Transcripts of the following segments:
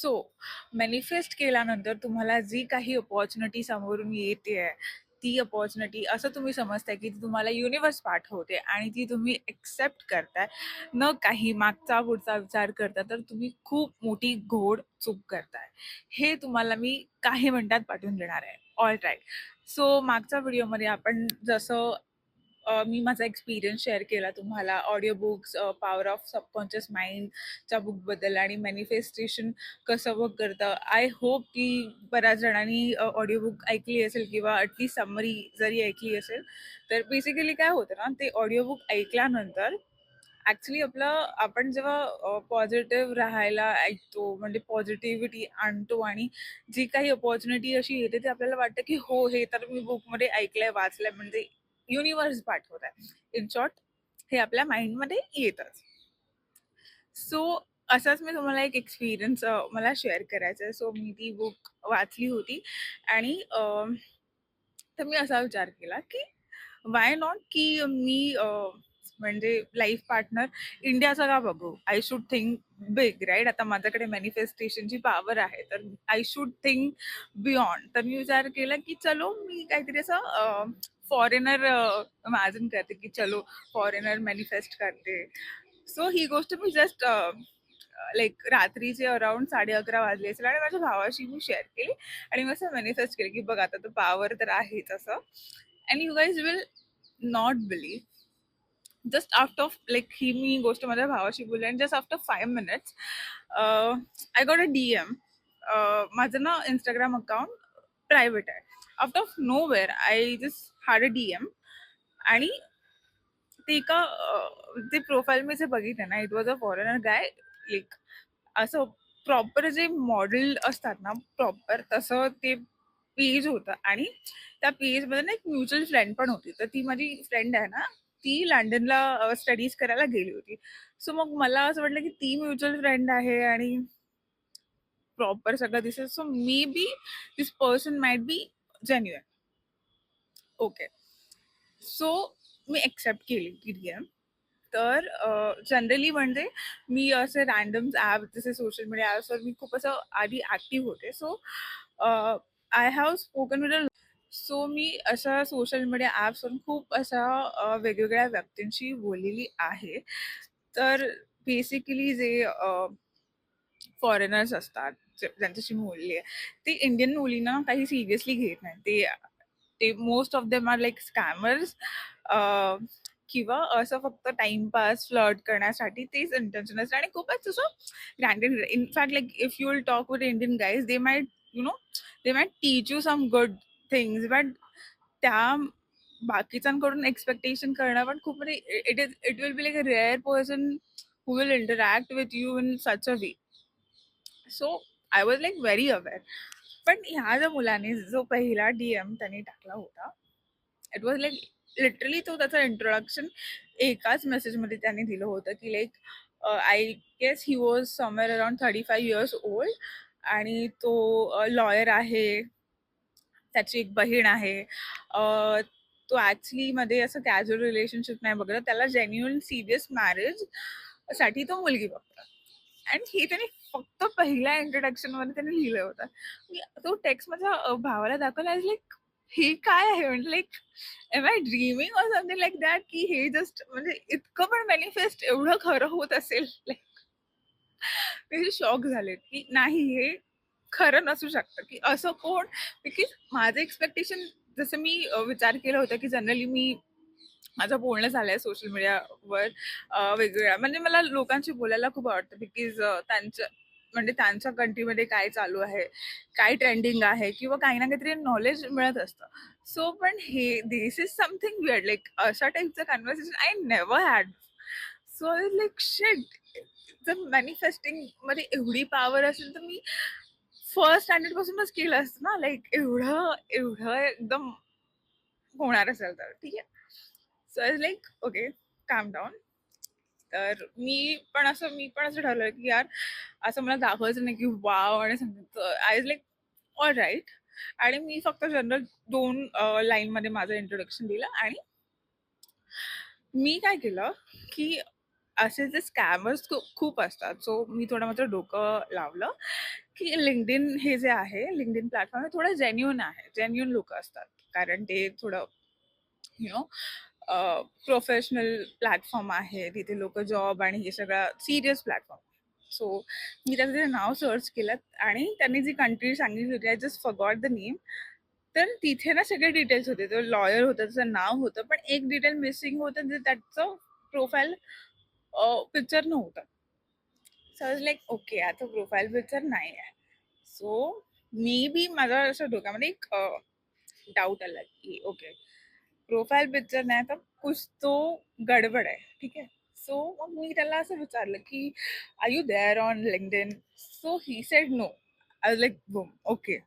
So manifest केल्यानंतर तुम्हाला जी काही अपॉर्च्युनिटी समोरून येते आहे ती अपॉर्च्युनिटी असं तुम्ही समजताय की ती तुम्हाला युनिवर्स पाठवते आणि ती तुम्ही एक्सेप्ट करताय. न काही मागचा पुढचा विचार करता तर तुम्ही खूप मोठी घोड चूक करताय. हे तुम्हाला मी काही मिनिटात पाठवून देणार आहे. ऑल राईट सो मागच्या व्हिडिओमध्ये आपण जसं मी माझा एक्सपिरियन्स शेअर केला तुम्हाला. Audio books power of subconscious माइंडच्या बुकबद्दल आणि मॅनिफेस्टेशन कसं वर्क करतं. आय होप की बऱ्याच जणांनी ऑडिओ बुक ऐकली असेल किंवा अटलीस्ट समरी जरी ऐकली असेल तर बेसिकली काय होतं ना ते ऑडिओ बुक ऐकल्यानंतर ॲक्च्युली आपलं आपण जेव्हा पॉझिटिव्ह राहायला ऐकतो म्हणजे पॉझिटिव्हिटी आणतो आणि जी काही अपॉर्च्युनिटी अशी येते ते आपल्याला वाटतं की हो हे तर मी बुकमध्ये ऐकलंय वाचलंय म्हणजे युनिवर्स पाठवत आहे. इन शॉर्ट हे आपल्या माइंडमध्ये येतच. सो असाच मी तुम्हाला एक एक्सपिरियन्स मला शेअर करायचा आहे. सो मी ती बुक वाचली होती. आणि तर मी असा विचार केला की वाय नॉट की मी म्हणजे लाईफ पार्टनर इंडियाचा का बघू? I should think big right आता माझ्याकडे मॅनिफेस्टेशनची पॉवर आहे. तर आय शुड थिंक बियॉन्ड तर मी विचार केला की चलो मी काहीतरी असं फॉरेनर इमॅजिन करते की चलो फॉरेनर मॅनिफेस्ट करते. सो ही गोष्ट मी जस्ट लाईक रात्रीचे अराउंड साडे अकरा वाजले असेल आणि माझ्या भावाशी मी शेअर केली आणि मी असं मॅनिफेस्ट केलं की बघ आता तर पॉवर तर आहेच असं. And you guys will not believe just after like ही मी गोष्ट माझ्या भावाशी बोलली आणि just after five minutes I got a D M माझं ना इंस्टाग्राम अकाउंट प्रायव्हेट आहे. Out of nowhere I just had a D M आणि ते एका ते प्रोफाईल मी जे बघितलं ना it was a foreigner guy like असं प्रॉपर जे मॉडेल असतात ना प्रॉपर तसं ते पेज होतं. आणि त्या पेजमध्ये ना एक म्युच्युअल फ्रेंड पण होती. तर ती माझी फ्रेंड आहे ना ती लंडनला स्टडीज करायला गेली होती. सो मग मला असं वाटलं की ती म्युच्युअल फ्रेंड आहे आणि प्रॉपर सगळं दिसेल. So maybe this person might be genuine okay so me accept केली की डी एम तर जनरली म्हणजे मी असे रँडम ॲप जसे सोशल मीडिया ॲप्सवर मी खूप असं आधी ॲक्टिव्ह होते. So I have spoken with so मी अशा सोशल मीडिया ॲप्सवरून खूप अशा वेगवेगळ्या व्यक्तींशी बोललेली आहे. तर बेसिकली जे फॉरेनर्स असतात ज्यांच्याशी बोलली आहे ते इंडियन मुलींना काही सिरियसली घेत नाही. ते ते most of them are like scammers किंवा असं फक्त टाइमपास फ्लड करण्यासाठी तेच इंटेन्शन असतं. आणि खूपच असं grounded in fact like if you will talk with Indian guys they might you know they might teach you some good things but त्या बाकीच्यांकडून एक्सपेक्टेशन करणं पण खूप म्हणजे it is it will be like a rare person who will interact with you in such a way so I was like very aware पण ह्या ज्या मुलाने जो पहिला डी एम त्यांनी टाकला होता इट वॉज लाईक लिटरली तो त्याचं इंट्रोडक्शन एकाच मेसेजमध्ये त्यांनी दिलं होतं की like I guess he was somewhere around thirty five years old आणि तो uh, लॉयर आहे त्याची एक बहीण आहे. Uh, तो ॲक्च्युली मध्ये असं कॅज्युअल रिलेशनशिप नाही बघत. त्याला जेन्युअन सिरियस मॅरेजसाठी तो मुलगी बघतो. अँड ही त्याने फक्त पहिल्या इंट्रोडक्शनमध्ये त्याने लिहिलं होतं. मी तो टेक्स्ट माझ्या भावाला दाखवला लाईक हे काय आहे? म्हणजे like am I dreaming or something like that की हे जस्ट म्हणजे इतकं पण मॅनिफेस्ट एवढं खरं होत असेल लाईक शॉक झाले की नाही हे खरं नसू शकतं. की असं कोण? बिकॉज माझं एक्सपेक्टेशन जसं मी विचार केला होता की जनरली मी माझं बोलणं झालंय सोशल मीडियावर वेगवेगळ्या. म्हणजे मला लोकांशी बोलायला खूप आवडतं बिकॉज त्यांचं म्हणजे त्यांच्या कंट्रीमध्ये काय चालू आहे काय ट्रेंडिंग आहे किंवा काही ना काहीतरी नॉलेज मिळत असतं. सो पण हे this is something weird like अशा टाईपचं conversation I never had so like शेट जर मॅनिफेस्टिंगमध्ये एवढी पॉवर असेल तर मी फर्स्ट स्टँडर्ड पासूनच केलं असतं ना. लाईक एवढं एवढं एकदम होणार असेल तर. ठीक आहे? So I like okay calm down तर मी पण असं मी पण असं ठरवलं की यार असं मला दाखवायचं नाही की वाव आणि समजायचं I is like all right आणि मी फक्त जनरल दोन लाईनमध्ये माझं इंट्रोडक्शन दिलं आणि मी काय केलं की असे जे स्कॅमर्स खूप असतात सो मी थोडं मात्र डोकं लावलं की लिंकडिन हे जे आहे, लिंकडिन प्लॅटफॉर्म हे थोडं जेन्युन आहे. जेन्युन लोक असतात. कारण ते थोडं यु नो प्रोफेशनल प्लॅटफॉर्म आहे. तिथे लोक जॉब आणि हे सगळं सिरियस प्लॅटफॉर्म. सो मी त्याचं तिथे नाव सर्च केलं आणि त्यांनी जी कंट्री सांगितली होती, I just forgot the name. तर तिथे ना सगळे डिटेल्स होते. तो लॉयर होता, त्याचं नाव होतं, पण एक डिटेल मिसिंग होतं, जे त्याचं प्रोफाईल पिक्चर नव्हतं. सो आय लाईक ओके, आता प्रोफाईल पिक्चर नाही आहे. सो मे बी माझा असं डोक्यामध्ये एक डाऊट आला, की ओके प्रोफाईल पिक्चर नाही तर कुछ तो गडबड आहे. ठीक आहे. सो मग मी त्याला असं विचारलं, की I you there on LinkedIn?" So he said no. I like boom okay.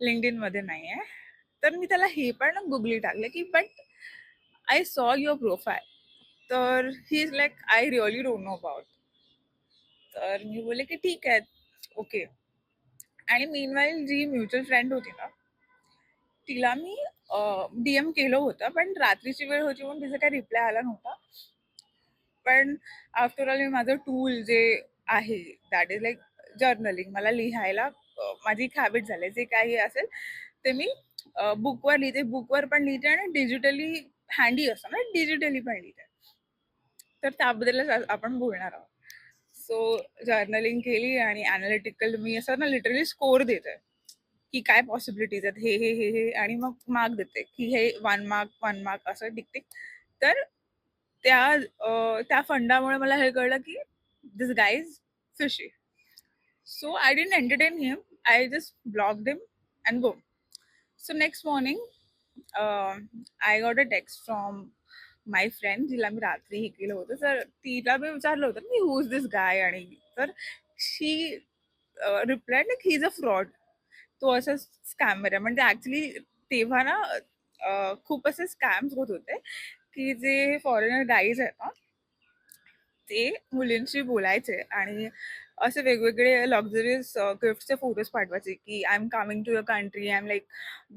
LinkedInमध्ये नाही आहे. तर मी त्याला हे पण गुगली टाकलं, की but I saw your profile. तर he is like I really don't know about. तर मी बोलले, की ठीक आहे. ओके. आणि मेनवाईल जी म्युच्युअल फ्रेंड होती ना, तिला मी डीएम केलं होतं, पण रात्रीची वेळ होती म्हणून तिचा काही रिप्लाय आला नव्हता. पण आफ्टर ऑल मी माझं टूल जे आहे दॅट इज लाईक जर्नलिंग. मला लिहायला माझी एक हॅबिट झाली जे काही असेल ते मी बुकवर लिहिते. बुकवर पण लिहिते आणि डिजिटली हँडी असतं म्हणजे ना, डिजिटली पण लिहिते. तर त्याबद्दलच आपण बोलणार आहोत. सो जर्नलिंग केली आणि अनालिटिकल मी असं ना लिटरली स्कोर देते, की काय पॉसिबिलिटीज आहेत. हे, हे, हे, हे आणि मग मार्क देते, की हे वन मार्क, वन मार्क असं टिक-टिक. तर त्या त्या फंडामुळे मला हे कळलं, की this guy is fishy. So I didn't entertain him. I just block him and go. So next morning I got a text from my friend जिला मी रात्री हे केलं होतं. तर तिला मी विचारलं होतं, की हू इज दिस गाय आणि तर she uh, replied like he is a fraud. तो असा स्कॅमर आहे. म्हणजे ऍक्च्युली तेव्हा ना खूप असे स्कॅम्स होत होते, की जे फॉरेनर गाईज आहेत ना, ते मुलींशी बोलायचे आणि असे वेगवेगळे लक्झरियस गिफ्टचे फोटोज पाठवायचे, की I am coming to your country. I am like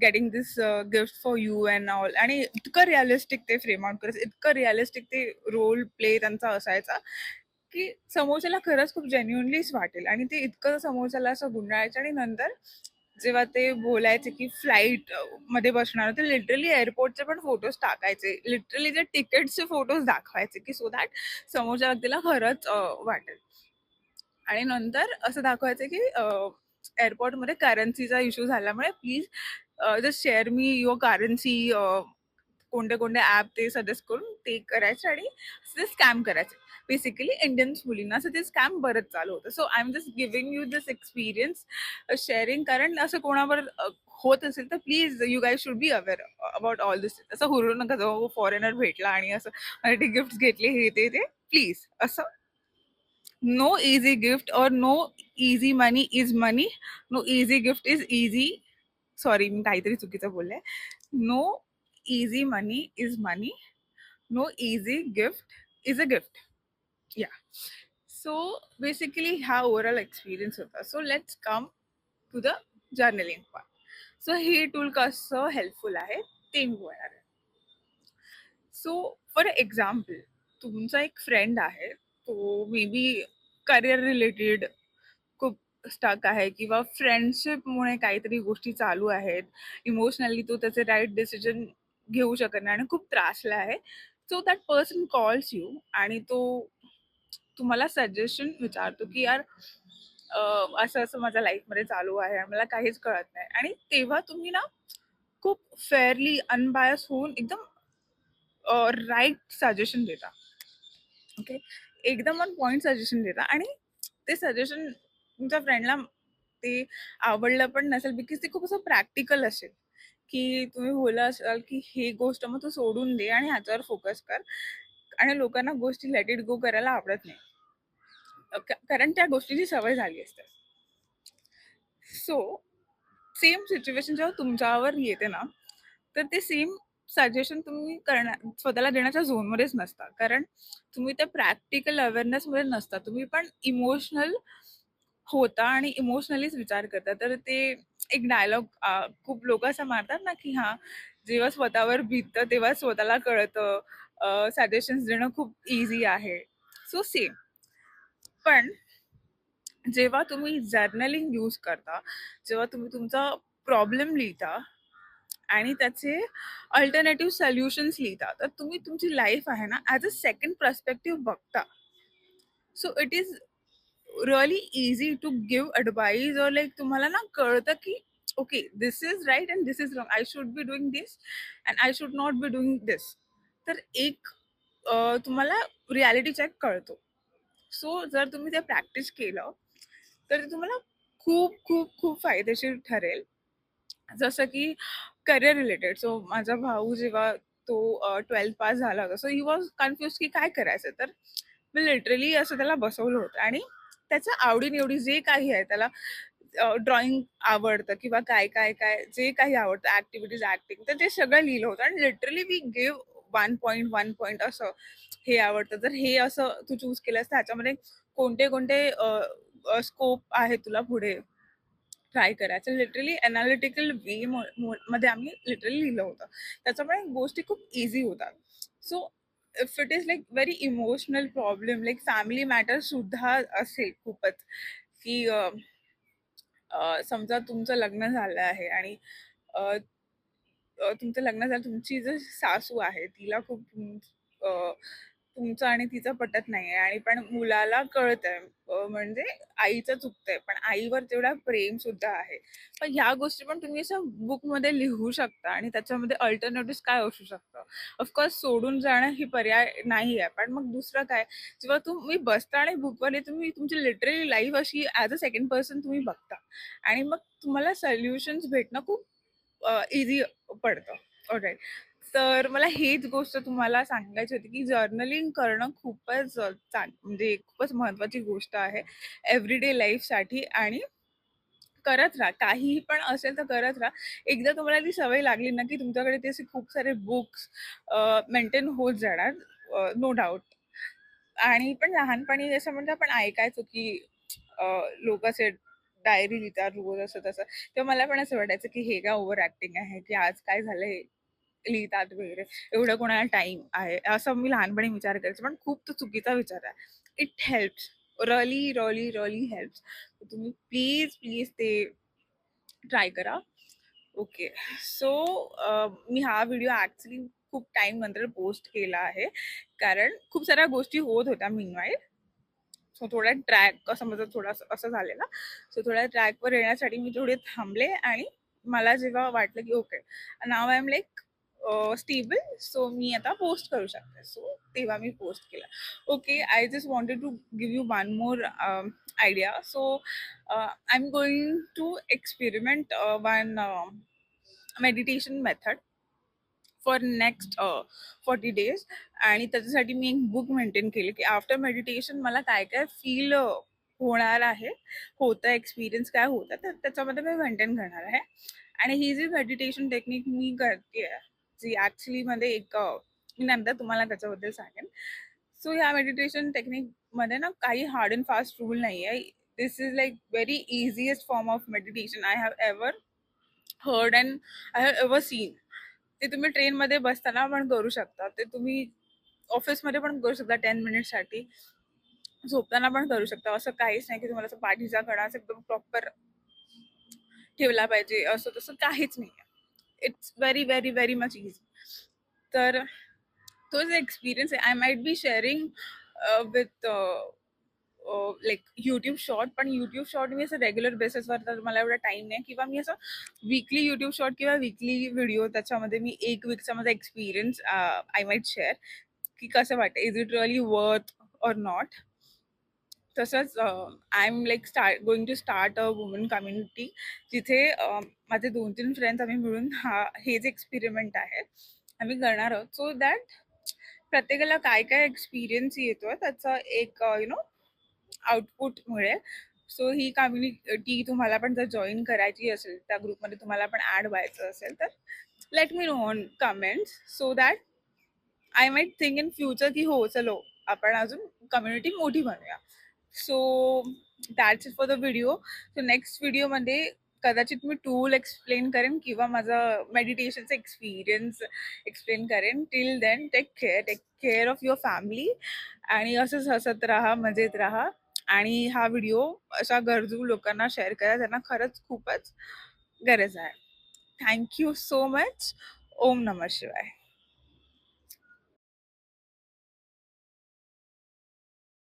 getting this gift for you and all आणि इतकं रिअलिस्टिक ते फ्रेम आउट करायचं. इतकं रिअलिस्टिक ते रोल प्ले त्यांचा असायचा, की समोरच्याला खरंच खूप जेन्युनलीच वाटेल आणि ते इतकं समोरच्याला असं गुंडाळायचं आणि नंतर जेव्हा ते बोलायचे, की फ्लाईटमध्ये बसणार ते लिटरली एअरपोर्टचे पण फोटोज टाकायचे. लिटरली जे तिकीटचे फोटोज दाखवायचे, की सो दॅट समोरच्या व्यक्तीला खरंच वाटेल. आणि नंतर असं दाखवायचं, की एअरपोर्टमध्ये करन्सीचा इश्यू झाल्यामुळे please just share me your currency कोणते-कोणते app ते सजेस्ट करून ते करायचे आणि स्कॅम करायचे. बेसिकली इंडियन्स मुलींना असं ते स्कॅम बरंच चालू होतं. So I am just giving you this experience sharing कारण असं कोणावर होत असेल तर please you guy should be aware about all this. असं हुरू नका जाऊ हो, फॉरेनर भेटला आणि असं आणि ते गिफ्ट्स घेतले हे ते ते. प्लीज असं नो इझी गिफ्ट और no easy money is money. No easy gift is easy sorry मी काहीतरी चुकीचं बोलले. No easy money is money. No easy gift is a gift. So basically हा ओव्हरऑल एक्सपिरियन्स होता. So let's come to the journaling part. So हे tool कसं helpful आहे ते मी बोलणार आहे. सो फॉर एक्झाम्पल तुमचा एक फ्रेंड आहे. तो मे बी करियर रिलेटेड खूप स्टक आहे किंवा फ्रेंडशिपमुळे काहीतरी गोष्टी चालू आहेत. इमोशनली तो त्याचे राईट डिसिजन घेऊ शकत नाही आणि खूप त्रासला आहे. So that person calls you आणि तो तुम्हाला सजेशन विचारतो, की यार असं-असं माझ्या लाईफमध्ये चालू आहे आणि मला काहीच कळत नाही आणि तेव्हा तुम्ही ना खूप फेअरली अनबायस होऊन एकदम राईट सजेशन देता. ओके. एकदम वन पॉईंट सजेशन देता आणि ते सजेशन तुमच्या फ्रेंडला ते आवडलं पण नसेल बिकॉज ते खूप असं प्रॅक्टिकल असेल, की तुम्ही बोलला असाल, की हे गोष्ट मग तू सोडून दे आणि ह्याच्यावर फोकस कर आणि लोकांना गोष्टी लेट इट गो करायला आवडत नाही. कारण त्या गोष्टीची सवय झाली असते. सो सेम सिच्युएशन जेव्हा तुमच्यावर येते ना, तर ते सेम सजेशन तुम्ही करणार स्वतःला देण्याच्या झोनमध्येच नसता. कारण तुम्ही त्या प्रॅक्टिकल अवेअरनेसमध्ये नसता. तुम्ही पण इमोशनल होता आणि इमोशनलीच विचार करता. तर ते एक डायलॉग खूप लोक असं मारतात ना, की हां, जेव्हा स्वतःवर बीततं तेव्हा स्वतःला कळतं. सजेशन्स देणं खूप इझी आहे. So same. पण जेव्हा तुम्ही जर्नलिंग यूज करता, जेव्हा तुम्ही तुमचा प्रॉब्लेम लिहिता आणि त्याचे अल्टरनेटिव्ह सोल्युशन्स लिहिता, तर तुम्ही तुमची लाईफ आहे ना, ॲज अ सेकंड पर्स्पेक्टिव्ह बघता. So it is really easy to give advice or like तुम्हाला ना कळतं की okay this is right and this is wrong. I should be doing this and I should not be doing this. तर एक तुम्हाला reality check कळतो. So जर तुम्ही ते प्रॅक्टिस केलं, तर ते तुम्हाला खूप, खूप, खूप फायदेशीर ठरेल. जसं की करियर रिलेटेड. सो माझा भाऊ जेव्हा तो ट्वेल्थ पास झाला होता. सो ही वॉज कन्फ्युज की काय करायचं? तर मी लिटरली असं त्याला बसवलं होतं आणि त्याच्या आवडीनिवडी जे काही आहे त्याला ड्रॉइंग आवडतं किंवा काय, काय, काय जे काही आवडतं ऍक्टिव्हिटीज ऍक्टिंग तर ते सगळं लिहिलं होतं आणि literally we give one point, one point असं हे आवडतं. जर हे असं तू चूज केलंस तर ह्याच्यामध्ये कोणते, कोणते स्कोप आहे तुला पुढे ट्राय करायचं. लिटरली एनालिटिकल वे मध्ये आम्ही लिटरली लिहिलं होतं. त्याच्यामुळे गोष्टी खूप इझी होतात. So if it is like very emotional problem like family matter सुद्धा असेल खूपच, की समजा तुमचं लग्न झालं आहे आणि तुमचं लग्न झालं, तुमची जी सासू आहे तिला खूप तुमचं आणि तिचं पटत नाहीये आणि पण मुलाला कळतंय म्हणजे आईचं चुकतंय, पण आईवर तेवढा प्रेम सुद्धा आहे. पण ह्या गोष्टी पण तुम्ही असं बुकमध्ये लिहू शकता आणि त्याच्यामध्ये अल्टरनेटिव्ह काय असू शकतं. ऑफकोर्स सोडून जाणं ही पर्याय नाही आहे. पण मग दुसरं काय, जेव्हा तुम्ही बसता आणि बुकवर तुम्ही तुमची लिटरली लाईफ अशी ॲज अ सेकंड पर्सन तुम्ही बघता आणि मग तुम्हाला सल्युशन्स भेटणं खूप इझी पडतं. ऑलराईट तर मला हीच गोष्ट तुम्हाला सांगायची होती, की जर्नलिंग करणं खूपच चांग म्हणजे खूपच महत्त्वाची गोष्ट आहे एव्हरीडे लाईफसाठी आणि करत राहा. काहीही पण असेल तर करत राहा. एकदा तुम्हाला ती सवय लागली ना, की तुमच्याकडे ते असे खूप सारे बुक्स मेंटेन होत जाणार नो डाऊट आणि पण लहानपणी असं म्हणजे आपण ऐकायचो, की लोक असे डायरी लिहितात रोज असं तसं. तेव्हा मला पण असं वाटायचं, की हे का ओव्हर ऍक्टिंग आहे, की आज काय झालंय लिहितात वगैरे. एवढं कोणाला टाइम आहे, असं मी लहानपणी विचार करायचं पण खूप तो चुकीचा विचार आहे. It helps. Really really really helps. तुम्ही प्लीज, प्लीज ते ट्राय करा. ओके. सो मी हा व्हिडिओ ॲक्च्युली खूप टाईम नंतर पोस्ट केला आहे. कारण खूप साऱ्या गोष्टी होत होत्या मीनवाईल. सो थोडा ट्रॅक असं माझं थोडासा असं झालेला. सो थोड्या ट्रॅकवर येण्यासाठी मी थोडे थांबले आणि मला जेव्हा वाटलं, की okay now I am like stable so मी आता पोस्ट करू शकते. सो तेव्हा मी पोस्ट केला okay, I just wanted to give you one more idea. So I am going to experiment one meditation method for next forty days आणि त्याच्यासाठी मी एक book maintain केली की आफ्टर मेडिटेशन मला काय काय फील होणार आहे होतं एक्सपिरियन्स काय होतं तर त्याच्यामध्ये मी मेंटेन करणार आहे. आणि ही जी मेडिटेशन टेक्निक मी करते जी ॲक्च्युलीमध्ये एक मी नंतर तुम्हाला त्याच्याबद्दल सांगेन. सो ह्या मेडिटेशन टेक्निकमध्ये ना काही हार्ड अँड फास्ट रूल नाही आहे. This is like very easiest form of meditation I have ever heard and I have ever seen ते तुम्ही ट्रेनमध्ये बसताना पण करू शकता. ते तुम्ही ऑफिसमध्ये पण करू शकता टेन मिनिटसाठी झोपताना पण करू शकता. असं काहीच नाही की तुम्हाला असं पाठीचा कणा एकदम प्रॉपर ठेवला पाहिजे, असं तसं काहीच नाहीये. It's very, very, very much easy तर तो जो एक्सपिरियन्स आहे, I might be sharing with like YouTube short पण यूट्यूब शॉर्ट मी असं रेग्युलर बेसिसवर तर मला एवढा टाईम नाही. किंवा मी असं वीकली यूट्यूब शॉर्ट किंवा वीकली व्हिडिओ त्याच्यामध्ये मी एक वीकचा माझा एक्सपिरियन्स आय माईट शेअर की कसं वाटतं? Is it really worth or not तसंच I am like start going to start a woman community जिथे माझे दोन तीन फ्रेंड्स आम्ही मिळून हा हे जे एक्सपेरिमेंट आहे आम्ही करणार आहोत. सो दॅट प्रत्येकाला काय काय एक्सपिरियन्स येतोय त्याचा एक यु नो आउटपुट मिळेल. सो ही कम्युनिटी तुम्हाला पण जर जॉईन करायची असेल त्या ग्रुपमध्ये तुम्हाला पण ॲड व्हायचं असेल तर let me know on comments so that I might think in future की हो चलो आपण अजून कम्युनिटी मोठी बनवूया so that's it for the video so next व्हिडिओमध्ये कदाचित मी टूल एक्सप्लेन करेन किंवा माझा मेडिटेशनचा एक्सपिरियन्स एक्सप्लेन करेन. Till then take care take care of your family आणि असंच हसत राहा मजेत राहा. आणि हा व्हिडिओ अशा गरजू लोकांना शेअर करा त्यांना खरंच खूपच गरज आहे. थँक्यू सो मच ओम नमः शिवाय.